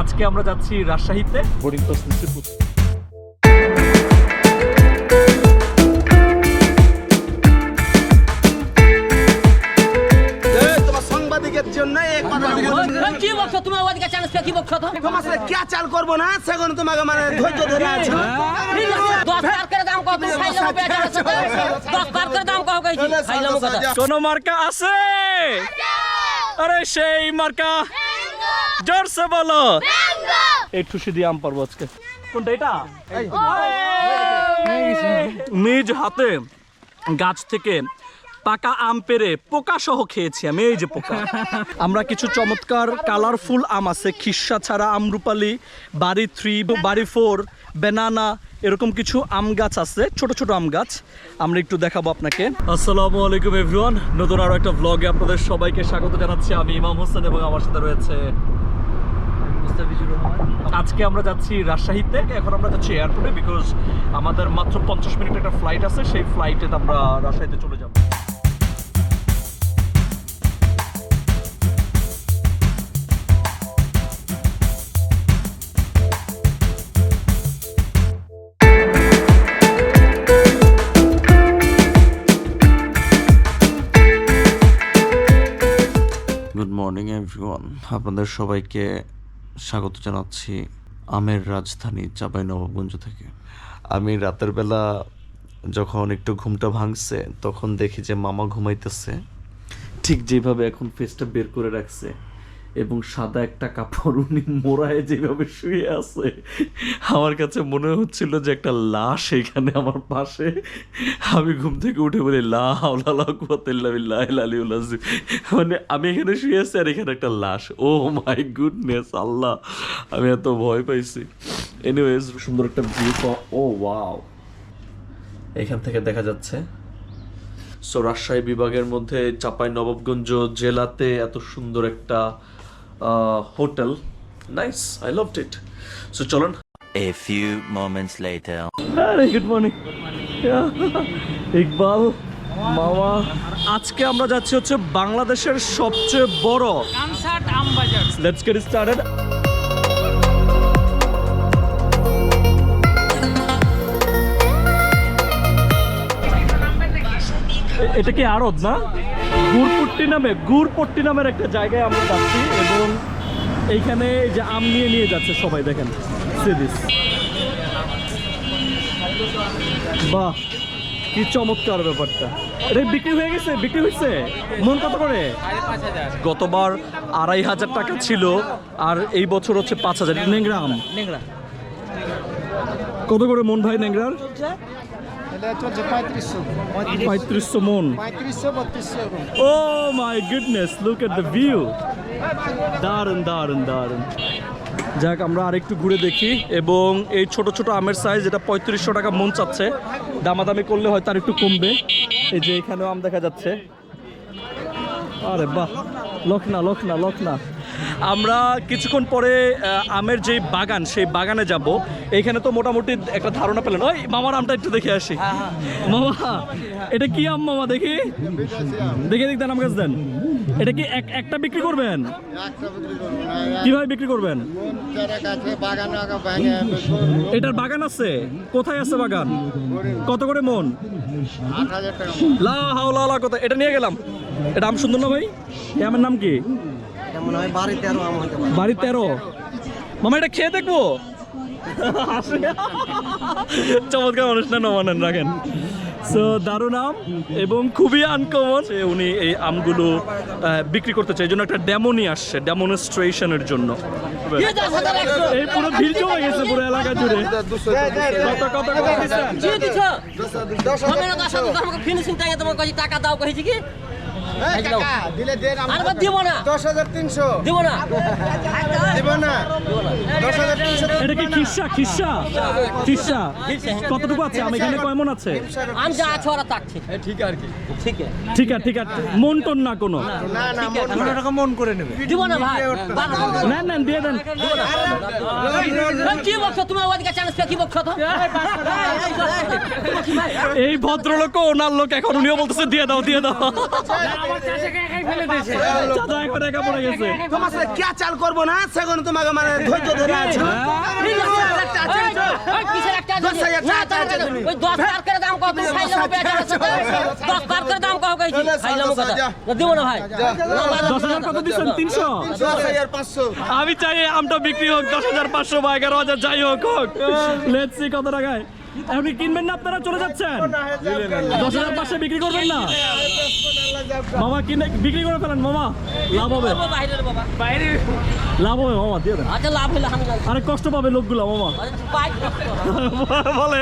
আজকে আমরা যাচ্ছি রাজশাহীতে। বোর্ডিং পাস কে চাল করব না সেখানে তোমাকে মানে ধৈর্য ধরে আছে। ঠিক আছে, দশ টাকার করে দাম কত তুমি খাইলাম পেঁয়াজ আছে? দশ টাকার করে দাম কত কইছি খাইলাম কথা কোন মার্কা আছে? আরে! সেই মার্কা। জোরসে বলো। এই ঠুসি দিয়ে আম পারব আজকে। কোনটা এটা? নিজ হাতে গাছ থেকে পাকা আম পেরে পোকা সহ খেয়েছি আমি এই যে পোকা। আমরা কিছু চমৎকার কালারফুল আম আছে। খিসা ছাড়া আমরুপালি বাড়ি থ্রি বাড়ি ফোর বেনানা এরকম কিছু আম গাছ আছে। ছোট ছোট আম গাছ। আমরা একটু দেখাবো আপনাকে। আসসালামু আলাইকুম এভরিওয়ান নতুন আরও একটা ব্লগে আপনাদের সবাইকে স্বাগত জানাচ্ছি। আমি ইমাম হোসেন এবং আমার সাথে রয়েছে মুস্তাফিজুর রহমান। আজকে আমরা যাচ্ছি রাজশাহীতে, এখন আমরা যাচ্ছি এয়ারপোর্টে বিকজ আমাদের মাত্র পঞ্চাশ মিনিট একটা ফ্লাইট আছে, সেই ফ্লাইটে আমরা রাজশাহীতে চলে যাব। গুড মর্নিং আপনাদের সবাইকে স্বাগত জানাচ্ছি আমের রাজধানী নবাবগঞ্জ থেকে। আমি রাতের বেলা যখন একটু ঘুমটা ভাঙছে, তখন দেখি যে মামা ঘুমাইতেছে। ঠিক যেভাবে এখন ফেসটা বের করে রাখছে। এবং সাদা একটা কাপড় উনি মোড়ায় যেভাবে শুয়ে আছে। আমার কাছে মনে হচ্ছিল যে একটা লাশ এখানে আমার পাশে। আমি ঘুম থেকে উঠে বলি, লা হাওলা লা কুওয়াতা ইল্লা বিল্লাহ আলিউল আযীম। মানে আমি এখানে শুয়ে আছি আর এখানে একটা লাশ। ও মাই গুডনেস, আল্লাহ, আমি এত ভয় পাইছি। এনিওয়েজ সুন্দর একটা ভিউ ও ওয়াও এখান থেকে দেখা যাচ্ছে। সো রাজশাহী বিভাগের মধ্যে চাপাই নবাবগঞ্জ জেলাতে এত সুন্দর একটা hotel nice I loved it so চলুন A few moments later. আরে গুড মর্নিং ইকবাল মামা আজকে আমরা যাচ্ছি হচ্ছে বাংলাদেশের সবচেয়ে বড় কনসার্ট আম বাজার লেটস গেট স্টার্টেড এটা কি আড়ত না? গুড়পট্টি নামে গুড়পট্টি নামের একটা জায়গায় আমরা যাচ্ছি এবং এইখানে যে আম নিয়ে নিয়ে যাচ্ছে সবাই দেখেন সিরিজ বাহ কি চমৎকার ব্যাপারটা। এটা বিক্রি হয়ে গেছে বিক্রি হয়েছে। মন কত করে? গতবার আড়াই হাজার টাকা ছিল আর এই বছর হচ্ছে পাঁচ হাজার। নেংরা আম। কত করে মন ভাই নেংরার? চলছে পঁয়ত্রিশশো পঁয়ত্রিশশো মন। পঁয়ত্রিশশো বত্রিশশো ও my goodness look at the view দারুণ দারুণ দারুণ যাক আমরা আরেকটু ঘুরে দেখি এবং এই ছোট ছোট আমের সাইজ এটা পঁয়ত্রিশশো টাকা মন চাচ্ছে দামাদামি করলে হয়তো আর একটু কমবে। এই যে এখানেও আম দেখা যাচ্ছে। আরে বাহ লখনা লখনা লখনা। আমরা কিছুক্ষণ পরে আমের যে বাগান সেই বাগানে যাব। এইখানে তো মোটামুটি একটা ধারণা পেলেন। ওই মামার আমটা একটু দেখে আসি। মামা এটা কি আম মামা? দেখি। দেখে দেখ দেন আম গাছ দেন। এটা কি এক- একটা বিক্রি করবেন? কীভাবে বিক্রি করবেন? এটার বাগান আছে। কোথায় আছে বাগান? কত করে মন। লা হাওলা লা কোথায়? এটা নিয়ে গেলাম। এটা আম সুন্দর না ভাই? এই আমের নাম কি? মনে হয় বাড়িতে আরও আম হতে পারে। বাড়ি তেরো? মামা এটা খেয়ে দেখব? চমৎকার মানুষ না নমানেন রাখেন। সো দারুণ আম এবং খুবই আনকমন উনি এই আমগুলো বিক্রি করতে চাই জন্য একটা ডেমো নিয়ে আসছে ডেমনস্ট্রেশনের জন্য। এই পুরো ভিড় জমে গেছে পুরো এলাকা জুড়ে। কত কত টাকা দাও কইছি কি? দিলে দেন আর বাদ দিব না। দশ হাজার তিনশো। দিব না। দিব না। দশ হাজার এটা কি খিসা? খিসা? খিসা? কতটুকু আছে? আমি এখানে কয় মন আছে? আমি যা আছে ওরা তাকছে ঠিক। আর কি। ঠিক। আছে ঠিক আছে ঠিক আছে মন টন না কোনো? দিব না ভাই। নেন নেন দিয়ে দেন। এই, কি বলছো তুমি ওদিকে চান্স কি বলছো তো? এই ভদ্রলোক ওনার লোক এখন উনিও বলতেছে দিয়ে দাও দিয়ে দাও। চাচা এখন একা পড়ে গেছে। তোমার সাথে চাল করব না? সেগুন তোমাকে মানে ধৈর্য ধরে আছে। আমি চাই আমটা বিক্রি হোক দশ হাজার পাঁচশো বা এগারো হাজার যাই হোক হোক। লেটসি কত টাকায়। আপনি কিনবেন না আপনারা? চলে যাচ্ছেন। দশ হাজার পাঁচশো বিক্রি করবেন না? মামা কিনে বিক্রি করে ফেলেন মামা। লাভ হবে। লাভ হবে মামা দিয়ে দেন। আচ্ছা লাভ হলে আমি আরে কষ্ট পাবে লোকগুলা মামা। বলে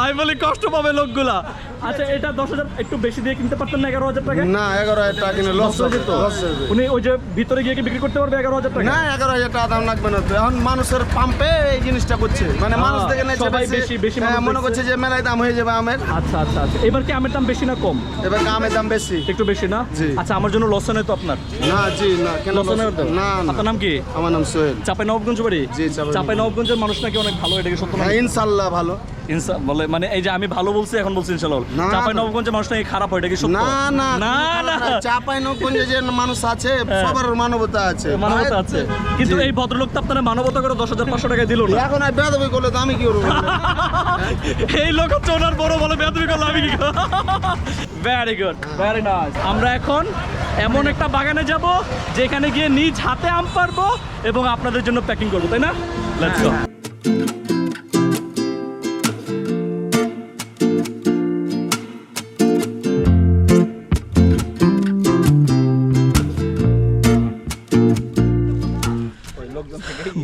আমি বলি কষ্ট পাবে লোকগুলা। আচ্ছা এটা দশ হাজার একটু বেশি দিয়ে কিনতে পারতেন না এগারো হাজার টাকা না এগারো হাজার টাকা কিনে লস হয়ে যেত উনি ওই যে ভিতরে গিয়ে কি বিক্রি করতে পারবে এগারো হাজার টাকা না এগারো হাজার টাকা দাম লাগবে না তো। এখন মানুষের পাম্পে এই জিনিসটা করছে মানে মানুষ দেখে নেছে সবাই বেশি- বেশি হ্যাঁ, মনে দেখছে। করছে যে মেলায় দাম হয়ে যাবে আমের। আচ্ছা আচ্ছা আচ্ছা। এবার কি আমের দাম বেশি না কম? এবার আমের দাম বেশি? একটু বেশি না? আচ্ছা আমার জন্য লস তো আপনার? না জি না কেন লস? না না। আপনার নাম কি? আমার নাম সোহেল। চাপাই নবগঞ্জ বাড়ি? জি, চাপাই নবগঞ্জের মানুষ নাকি অনেক ভালো এটাকে সত্য না হ্যাঁ, ইনশাল্লাহ ভালো। ইনসা বলে মানে এই যে আমি ভালো বলছি এখন বলছি চাপাই না। নবগঞ্জের মানুষ নাকি খারাপ হয় এটা কি সত্য? না না না না। চাপাই নগঞ্জে যে মানুষ আছে সবার মানবতা আছে। মানবতা আছে। কিন্তু এই ভদ্রলোক তো আপনারা মানবতা করে দশ হাজার পাঁচশো টাকা দিল না। এখন আর বেদবি করলে তো আমি কি করব? এই লোক হচ্ছে ওনার বড় বলে বেদবি করলে আমি কি ভেরি গুড ভেরি নাইস আমরা এখন এমন একটা বাগানে যাব যেখানে গিয়ে নিজ হাতে আম পারব এবং আপনাদের জন্য প্যাকিং করব তাই না? লেটস গো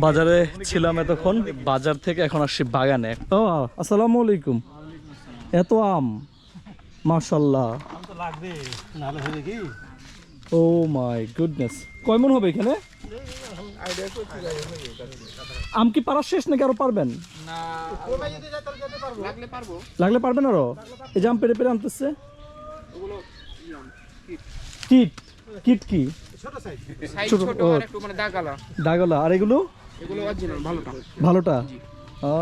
বাজারে ছিলাম এতক্ষণ বাজার থেকে এখন আসছি বাগানে। ও আসসালামু আলাইকুম। এত আম মাশাল্লাহ ও মাই গুডনেস। কয় মন হবে এখানে? আম কি পারা শেষ নাকি আরও পারবেন? লাগলে পারবেন আরও? এই যে আম পেরে পেরে আনতেছে। কিট কিট কি? ছোট ও। দাগলা আর এগুলো? ভালোটা। ও।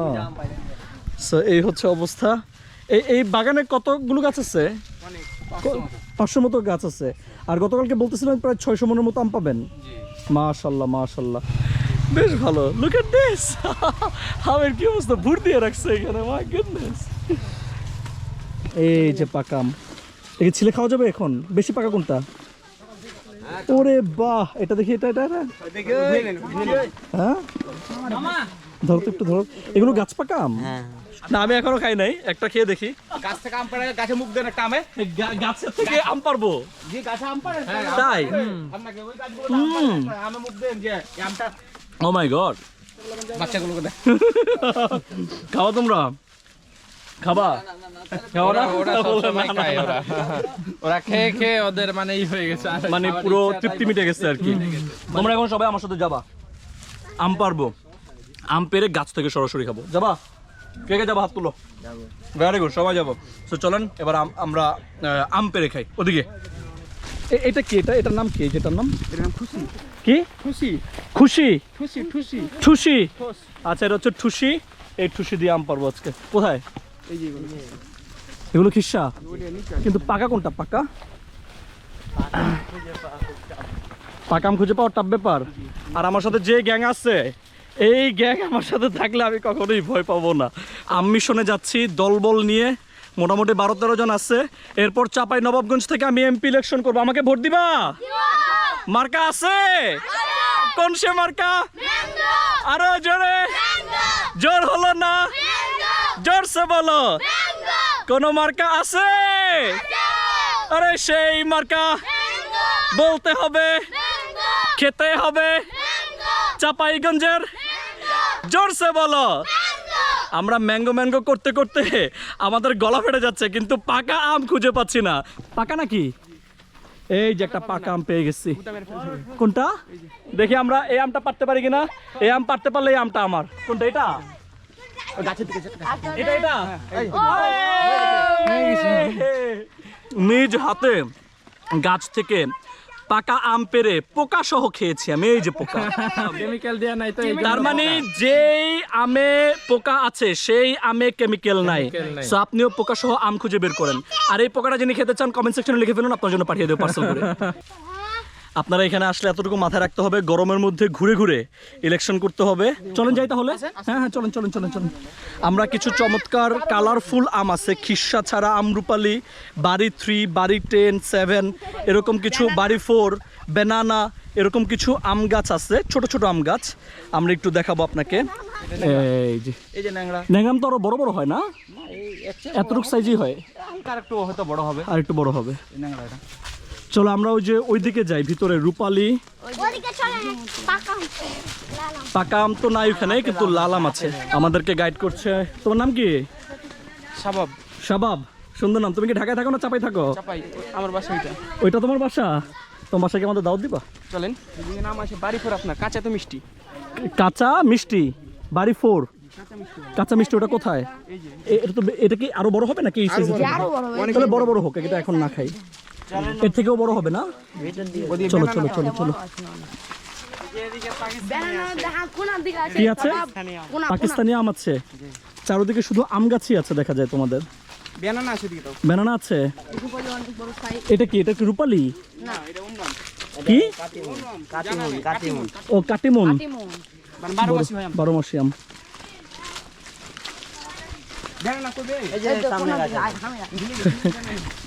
সো এই হচ্ছে অবস্থা। এই এই বাগানে কতগুলো গাছ আছে? পাঁচশো মতো। গাছ আছে। আর গতকালকে বলতেছিলেন প্রায় ছয়শো মনের মতো আম পাবেন। মাশাল্লাহ মাশাল্লাহ। বেশ ভালো। লুক এট দিস আমের কি অবস্থা? ভুর দিয়ে রাখছে এখানে মাই গুডনেস এই যে পাকা আম। একে ছিলে খাওয়া যাবে এখন? বেশি পাকা কোনটা? ওরে বাহ এটা দেখি এটা এটা। হ্যাঁ? ধরো তো একটু ধরো। এগুলো গাছ পাকা আম? না আমি এখনও খাই নাই একটা খেয়ে দেখি। গাছ থেকে আম পাড়ে গাছে মুখ দেন একটা আমে। গাছের থেকে আম পারব যে গাছে আম পাড়ে তাই? আপনাকে ওই গাছগুলো আমে মুখ দেন যে আমটা ও মাই গড বাচ্চাগুলোকে খাওয়া তোমরা। খাবা? ওরা। ওরা। খেয়ে খেয়ে ওদের মানে ই হয়ে গেছে মানে পুরো তৃপ্তি মিটে গেছে আর কি। তোমরা এখন সবাই আমার সাথে যাবা। আম পারব। আম পেরে গাছ থেকে সরাসরি খাব। যাবা? কে কে যাবা? হাত তুলো। ভেরি গুড সবাই যাব। তো চলেন এবার আম- আমরা আম পেরে খাই। ওদিকে। এটা কি এটা? এটার নাম কি? যেটার নাম? কি? খুশি। খুশি? খুশি খুশি ঠুসি। আচ্ছা এটা হচ্ছে ঠুসি। এই ঠুসি দিয়ে আম পারব আজকে। কোথায়? এগুলো। খিসা? কিন্তু পাকা কোনটা? পাকা? পাকা আম খুঁজে পাওয়ার টাপ ব্যাপার। আর আমার সাথে যে গ্যাং আছে, এই গ্যাং আমার সাথে থাকলে আমি কখনোই ভয় পাবো না। আমি মিশনে যাচ্ছি, দলবল নিয়ে মোটামুটি বারো তেরো জন আছে। এরপর চাপাই নবাবগঞ্জ থেকে আমি এমপি ইলেকশন করব। আমাকে ভোট দিবা? মার্কা আছে? কোন সে মার্কা? আরও জোর হলো না জোরসে বলো? কোন মার্কা আছে? আরে সেই মার্কা বলতে হবে, খেতে হবে, চাপাইগঞ্জের। জোরসে বলো। আমরা ম্যাঙ্গো ম্যাঙ্গো করতে করতে আমাদের গলা ফেটে যাচ্ছে, কিন্তু পাকা আম খুঁজে পাচ্ছি না। পাকা নাকি? এই যে একটা পাকা আম পেয়ে গেছি। কোনটা? দেখি আমরা এই আমটা পারতে পারি কিনা? এই আম পারতে পারলে এই আমটা আমার। কোনটা এটা? এটা এটা? নিজ হাতে গাছ থেকে পাকা আম পেরে পোকা সহ খেয়েছি আমি এই যে পোকা। কেমিক্যাল দেয়া নাই তো তার মানে যেই আমে পোকা আছে সেই আমে কেমিক্যাল নাই। নাই। সো আপনিও পোকা সহ আম খুঁজে বের করেন। আর এই পোকাটা যিনি খেতে চান কমেন্ট সেকশনে লিখে ফেলুন আপনার জন্য পাঠিয়ে দেবো পার্সেল করে। আপনারা এখানে আসলে এতটুকু মাথায় রাখতে হবে গরমের মধ্যে ঘুরে ঘুরে ইলেকশন করতে হবে। চলেন যাই তাহলে? হ্যাঁ হ্যাঁ চলেন চলেন চলেন চলেন। আমরা কিছু চমৎকার কালারফুল আম আছে খিসা ছাড়া আমরুপালি বাড়ি থ্রি বাড়ি টেন সেভেন এরকম কিছু বাড়ি ফোর বেনানা এরকম কিছু আম গাছ আছে ছোট ছোট আম গাছ। আমরা একটু দেখাবো আপনাকে। এই যে। এই যে ন্যাংরা। ন্যাংরাম তো আরও বড় বড় হয় না? এতটুকু সাইজই হয়। আর একটু হয়তো বড় হবে। আর একটু বড় হবে। ন্যাংরা এটা। চলো আমরা ওই যে ওইদিকে যাই ভিতরে রূপালি। পাকা আম তো নাই ওখানে কিন্তু লাল আম আছে। আমাদেরকে গাইড করছে। তোমার নাম কি? সাবাব শাবাব সুন্দর নাম। তুমি কি ঢাকায় থাকো না চাপাই থাকো? চাপাই আমার বাসা ওইটা। ওইটা তোমার বাসা? তোমার বাসাকে আমাদের দাওয়াত দিবা? চলেন। নাম আছে বাড়ি ফোর আপনার কাঁচা তো মিষ্টি। কাঁচা মিষ্টি? বাড়ি ফোর? কাঁচা মিষ্টি। ওটা কোথায়? এ- এটা তো এটা কি আরও বড় হবে নাকি? তাহলে বড় বড় হোক এটা এখন না খাই। এর থেকেও বড় হবে না? চলো চলো চলো চলো। কোনার দিকে আছে? কি আছে পাকিস্তানি আম আছে। চারোদিকে শুধু আম গাছই আছে দেখা যায় তোমাদের। বেনানা আছে দিকে তো। ব্যানানা আছে? এটা কি? এটা কি রূপালি? কি? ও কাটিমন। মানে বারো মাসি আম। বেনানা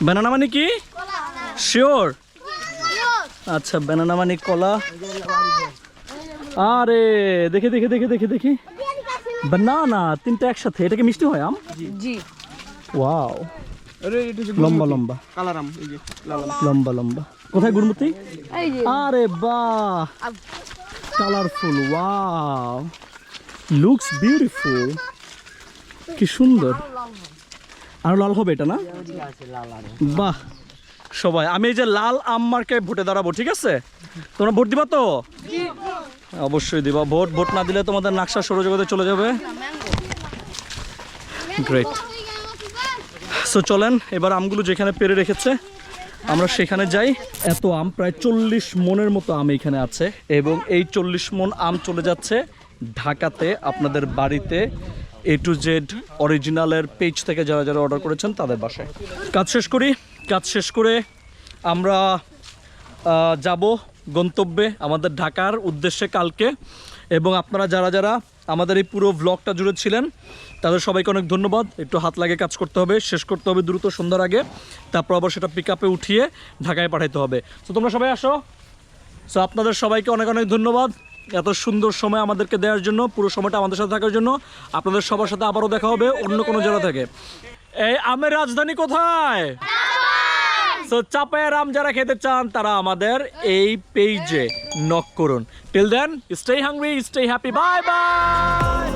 ব্যানানা মানে কি? শিওর আচ্ছা ব্যানানা মানে কলা আরে দেখে দেখে দেখে দেখে দেখি। না তিনটা একসাথে এটা কি মিষ্টি হয় আম? জি। ওয়াও আরে এটা হচ্ছে লম্বা লম্বা। কালারাম এই যে লাল লাল। লম্বা লম্বা। কোথায় গুরমতি এই যে। আরে বাহ! কালারফুল ওয়াও লুকস বিউটিফুল কি সুন্দর। আর লাল হবে। এটা না? বাহ! সবাই। আমি এই যে লাল আম মার্কে ভোটে দাঁড়াবো, ঠিক আছে? তোমরা ভোট দিবা তো? অবশ্যই দিবা। ভোট ভোট না দিলে তোমাদের নাকশা সৌরজগতে চলে যাবে। গ্রেট সো চলেন, এবার আমগুলো যেখানে পেরে রেখেছে, আমরা সেখানে যাই। এত আম, প্রায় চল্লিশ মনের মতো আম এখানে আছে এবং এই চল্লিশ মন আম চলে যাচ্ছে ঢাকাতে, আপনাদের বাড়িতে। এ টু জেড অরিজিনালের পেজ থেকে যারা যারা অর্ডার করেছেন, তাদের বাসায়। কাজ শেষ করি। কাজ শেষ করে আমরা যাব গন্তব্যে আমাদের ঢাকার উদ্দেশ্যে কালকে। এবং আপনারা যারা যারা আমাদের এই পুরো ব্লগটা জুড়ে ছিলেন, তাদের সবাইকে অনেক ধন্যবাদ। একটু হাত লাগে কাজ করতে হবে, শেষ করতে হবে দ্রুত সন্ধ্যার আগে। তারপর আবার সেটা পিক উঠিয়ে ঢাকায় পাঠাইতে হবে। তো তোমরা সবাই আসো। সো আপনাদের সবাইকে অনেক অনেক ধন্যবাদ এত সুন্দর সময় আমাদেরকে দেওয়ার জন্য, পুরো সময়টা আমাদের সাথে থাকার জন্য। আপনাদের সবার সাথে আবারও দেখা হবে অন্য কোনো জেলা থেকে। এই, আমের রাজধানী কোথায়? সো চাপায়ের আম যারা খেতে চান, তারা আমাদের এই পেজে নক করুন। Till then stay hungry stay happy bye bye